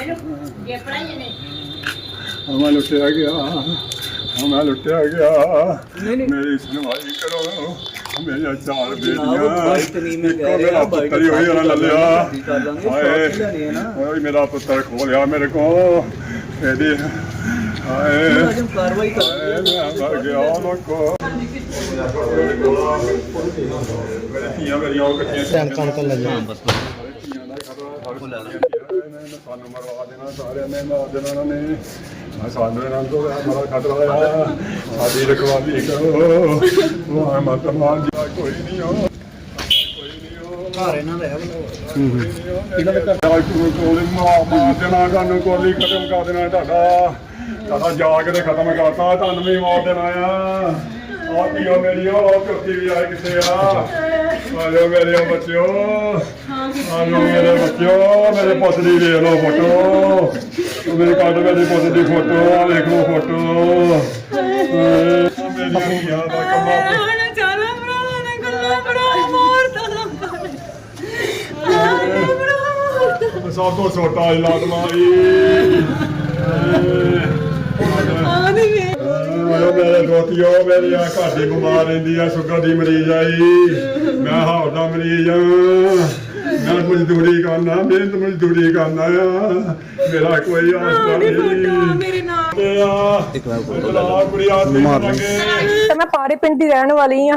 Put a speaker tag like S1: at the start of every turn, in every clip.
S1: ਇਹਨੂੰ ਇਹ ਪੜਾਈ ਨੇ।
S2: ਮੈਂ ਲੁੱਟਿਆ ਗਿਆ। ਹਾਂ ਮੈਂ ਲੁੱਟਿਆ ਗਿਆ। ਮੇਰੀ ਸੁਣਵਾਈ ਕਰੋ। ਮੇਰੀਆਂ ਚਾਰ ਬੇਟੀਆਂ।
S3: ਬਾਈਕ ਨਹੀਂ ਮੈਂ
S2: ਇੱਕੋ
S3: ਕਹਿ
S2: ਮੇਰਾ ਪੁੱਤਰ ਹੋਈ ਉਹਨਾਂ ਲੈ ਲਿਆ
S3: ਕਰ ਲਾਂਗੇ,
S2: ਹਾਏ। ਓਏ ਮੇਰਾ ਪੁੱਤਰ ਖੋ ਲਿਆ ਮੇਰੇ ਕੋ ਇਹਦੀ ਹਾਏ।
S3: ਕਾਰਵਾਈ ਕਰ
S2: ਮੈਂ ਮਰ ਗਿਆ ਲੋਕੋ ਮੇਰੇ ਧੀਆਂ ਮੇਰੀਆਂ ਉਹ ਕੱਟੀਆਂ
S4: ਟਾਈਮ ਕੰਮ ਕਰ ਲੈ
S3: ਹਾਂ ਬਸ
S2: ਸਾਨੂੰ ਮਰਵਾ ਦੇਣਾ ਸਾਰਿਆਂ ਨੇ ਮਾਰ ਦੇਣਾ ਉਹਨਾਂ ਨੇ ਆ ਸਾਨੂੰ ਇਹਨਾਂ ਤੋਂ ਬੜਾ ਖਤਰਾ ਆ ਸਾਡੀ ਰਖਵਾਲੀ ਕਰੋ ਵਾਹ ਮਾਤਾ ਮਾਰ ਜੀ ਕੋਈ ਨਹੀਂ ਹੋ
S3: ਘਰ ਇਹਨਾਂ ਦਾ ਹੈ
S2: ਇਹਨਾਂ ਦੇ ਘਰ ਕੋਲੇ ਮਾਰ ਦੇਣਾ ਤੁਹਾਨੂੰ ਕੋਲੀ ਖਤਮ ਕਰ ਦੇਣਾ ਤੁਹਾਡਾ ਤੁਹਾਡਾ ਜਾ ਕੇ ਖਤਮ ਕਰਤਾ ਤੁਹਾਨੂੰ ਵੀ ਮਾਰ ਦੇਣਾ ਆ ਆ ਪੀਓ ਮੇਰੀ ਉਹ ਕੁਰਤੀ ਵੀ ਆ ਕਿੱਥੇ ਆ? ਆਜੋ ਮੇਰੇ ਬੱਚਿਓ। ਆਜੋ ਮੇਰੇ ਬੱਚਿਓ ਮੇਰੇ ਪੁੱਤ ਦੀ ਵੇਖ ਲਓ ਫੋਟੋ। ਮੇਰੇ ਕੱਢ ਮੇਰੀ ਪੁੱਤ ਦੀ ਫੋਟੋ ਆ ਵੇਖ ਫੋਟੋ। ਮੇਰੀ ਧੀਆਂ ਦਾ ਕੰਮਾ
S1: ਹੁਣ ਚੱਲ ਭਰਾ ਨੇ ਗੱਲਾਂ ਬੜਾ ਮਾਰਦਾ
S2: ਸਭ ਤੋਂ ਛੋਟਾ ਇਲਾਜ ਮਾਰੀ
S1: ਆਦੀ ਵੇ
S2: ਓਏ ਮੇਰੇ ਦੋਤੀਓ ਮੇਰੀ ਆ ਘਰ ਦੀ ਬਿਮਾਰ ਰਹਿੰਦੀ ਆ ਸ਼ੂਗਰ ਦੀ ਮਰੀਜ਼ ਆਈ ਮੈਂ ਹਾਰ ਦਾ ਮਰੀਜ਼ ਆ। ਮੈਂ ਮਜ਼ਦੂਰੀ ਕਰਨਾ ਮਿਹਨਤ ਮਜ਼ਦੂਰੀ ਕਰਨਾ ਆ। ਮੇਰਾ ਕੋਈ ਆਸਰਾ ਨਹੀਂ।
S1: ਮੇਰੇ ਨਾਲ।
S2: ਤੇ ਆ ਤੇ
S5: ਮੈਂ ਪਾਰੇ ਪਿੰਡ ਦੀ ਰਹਿਣ ਵਾਲੀ ਆ।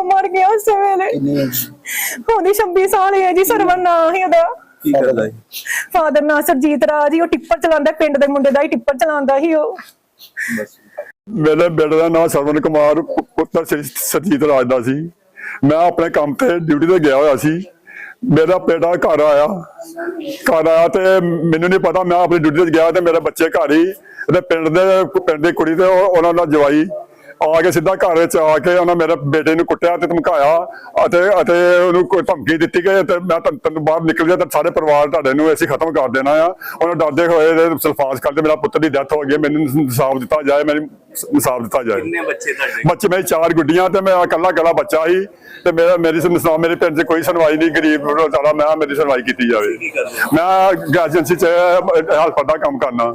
S5: ਉਹ ਮਰ ਗਿਆ ਉਸ ਵੇਲੇ। ਉਹਦੀ 26 ਸਾਲ ਹੈ ਜੀ ਸਰਵਨ ਨਾਂ ਹੀ ਉਹਦਾ।
S3: ਕੀ ਕਰਦਾ ਹੈ
S5: ਫਾਦਰ ਨਾਂ ਸਰਜੀਤ ਰਾਜ ਹੀ ਉਹ ਟਿੱਪਰ ਚਲਾਉਂਦਾ ਪਿੰਡ ਦੇ ਮੁੰਡੇ ਦਾ ਹੀ ਟਿੱਪਰ ਚਲਾਉਂਦਾ ਸੀ ਉਹ।
S2: ਮੇਰੇ ਬੇਟੇ ਦਾ ਨਾਮ ਸਰਵਨ ਕੁਮਾਰ ਪੁੱਤਰ ਸ੍ਰੀ ਸਰਜੀਤ ਰਾਜ ਦਾ ਸੀ। ਮੈਂ ਆਪਣੇ ਕੰਮ ਤੇ ਡਿਊਟੀ ਤੇ ਗਿਆ ਹੋਇਆ ਸੀ। ਮੇਰਾ ਬੇਟਾ ਘਰ ਆਇਆ। ਘਰ ਆਇਆ ਤੇ ਮੈਨੂੰ ਨਹੀਂ ਪਤਾ ਮੈਂ ਆਪਣੀ ਡਿਊਟੀ ਤੇ ਗਿਆ ਤੇ ਮੇਰੇ ਬੱਚੇ ਘਰ ਹੀ ਤੇ ਪਿੰਡ ਦੇ ਪਿੰਡ ਦੀ ਕੁੜੀ ਤੇ ਉਹ- ਉਹਨਾਂ ਦਾ ਜਵਾਈ। ਆ ਕੇ ਸਿੱਧਾ ਘਰ ਵਿੱਚ ਆ ਕੇ ਉਹਨਾਂ ਮੇਰੇ ਬੇਟੇ ਨੂੰ ਕੁੱਟਿਆ ਤੇ ਧਮਕਾਇਆ ਅਤੇ ਅਤੇ ਉਹਨੂੰ ਕੋਈ ਧਮਕੀ ਦਿੱਤੀ ਕਿ ਤੇ ਮੈਂ ਤੈਨੂੰ- ਤੈਨੂੰ ਬਾਹਰ ਨਿਕਲ ਜਾ ਤੇ ਸਾਰੇ ਪਰਿਵਾਰ ਤੁਹਾਡੇ ਨੂੰ ਅਸੀਂ ਖਤਮ ਕਰ ਦੇਣਾ ਆ। ਉਹਨਾਂ ਡਰਦੇ ਹੋਏ ਸਲਫਾਸ ਕਰਦੇ ਮੇਰਾ ਪੁੱਤਰ ਦੀ ਡੈਥ ਹੋ ਗਈ ਮੈਨੂੰ ਇਨਸਾਫ ਦਿੱਤਾ ਜਾਏ ਮੈਨੂੰ ਇਨਸਾਫ ਦਿੱਤਾ ਜਾਏ।
S3: ਕਿੰਨੇ ਬੱਚੇ ਤੁਹਾਡੇ?
S2: ਬੱਚੇ ਮੇਰੇ ਚਾਰ ਗੁੱਡੀਆਂ ਤੇ ਮੈਂ ਇਕੱਲਾ ਇਕੱਲਾ ਬੱਚਾ ਸੀ ਤੇ ਮੇਰਾ ਮੇਰੀ ਸੁਣਵਾ ਮੇਰੇ ਪਿੰਡ 'ਚ ਕੋਈ ਸੁਣਵਾਈ ਨਹੀਂ ਗਰੀਬ ਵਿਚਾਰਾ ਮੈਂ ਮੇਰੀ ਸੁਣਵਾਈ ਕੀਤੀ ਜਾਵੇ? ਮੈਂ ਗੈਸ ਏਜੰਸੀ 'ਚ ਹੈਲਪਰ ਦਾ ਕੰਮ ਕਰਨਾ।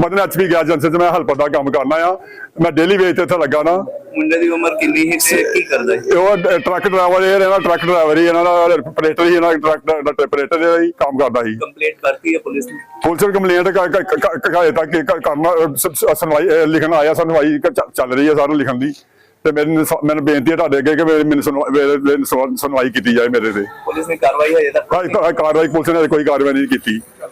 S2: ਮਦਨ ਐਚਪੀ ਗੈਸ ਏਜੰਸੀ 'ਚ ਮੈਂ ਹੈਲਪਰ ਦਾ ਕੰਮ ਕਰਨਾ ਆ। ਮੈਂ ਡੇਲੀ ਵੇਜ ਤੇ ਇੱਥੇ ਲੱਗਾ ਨਾ।
S3: ਮੁੰਡੇ ਦੀ ਉਮਰ ਕਿੰਨੀ ਹੈ ਤੇ ਕੀ ਕਰਦਾ ਹੈ?
S2: ਉਹ ਟਰੱਕ ਡਰਾਈਵਰ ਇਹ ਇਹਨਾਂ ਟਰੱਕ ਡਰਾਈਵਰ ਹੀ ਇਹਨਾਂ ਦਾ ਆਪਰੇਟਰ ਹੀ ਇਹਨਾਂ ਦਾ ਟਰੱਕ ਦਾ ਆਪਰੇਟਰ ਹੀ ਕੰਮ ਕਰਦਾ ਸੀ।
S3: ਕੰਪਲੀਟ ਕਰਤੀ ਹੈ ਪੁਲਿਸ ਨੇ?
S2: ਪੁਲਿਸ ਕੰਪਲੇਂਟ ਕਾਇ ਤੱਕ ਕ- ਕਰਨਾ ਅਹ, ਸ- ਸ- ਸੁਣਵਾਈ ਅਹ, ਲਿਖਣ ਆਇਆ ਸੁਣਵਾਈ ਕ- ਚ- ਚੱਲ ਰਹੀ ਹੈ ਸਾਰਿਆਂ ਲਿਖਣ ਦੀ। ਤੇ ਮੈਨੂੰ ਸ- ਮੈਨੂੰ ਬੇਨਤੀ ਹੈ ਤੁਹਾਡੇ ਅੱਗੇ ਕਿ ਮੇਰੇ- ਮੈਨੂੰ ਸੁਣਵਾ- ਮੇਰੇ- ਮੇਰੇ ਸੁਣ- ਸੁਣਵਾਈ ਕੀਤੀ ਜਾਏ ਮੇਰੇ ਤੇ।
S3: ਪੁਲਿਸ ਨੇ ਕਾਰਵਾਈ ਹਜੇ ਤੱਕ
S2: ਕਾਈ ਕਾ- ਕਾਰਵਾਈ ਪੁਲਿਸ ਨੇ ਕੋਈ ਕਾਰਵਾਈ ਨਹੀਂ ਕੀਤੀ।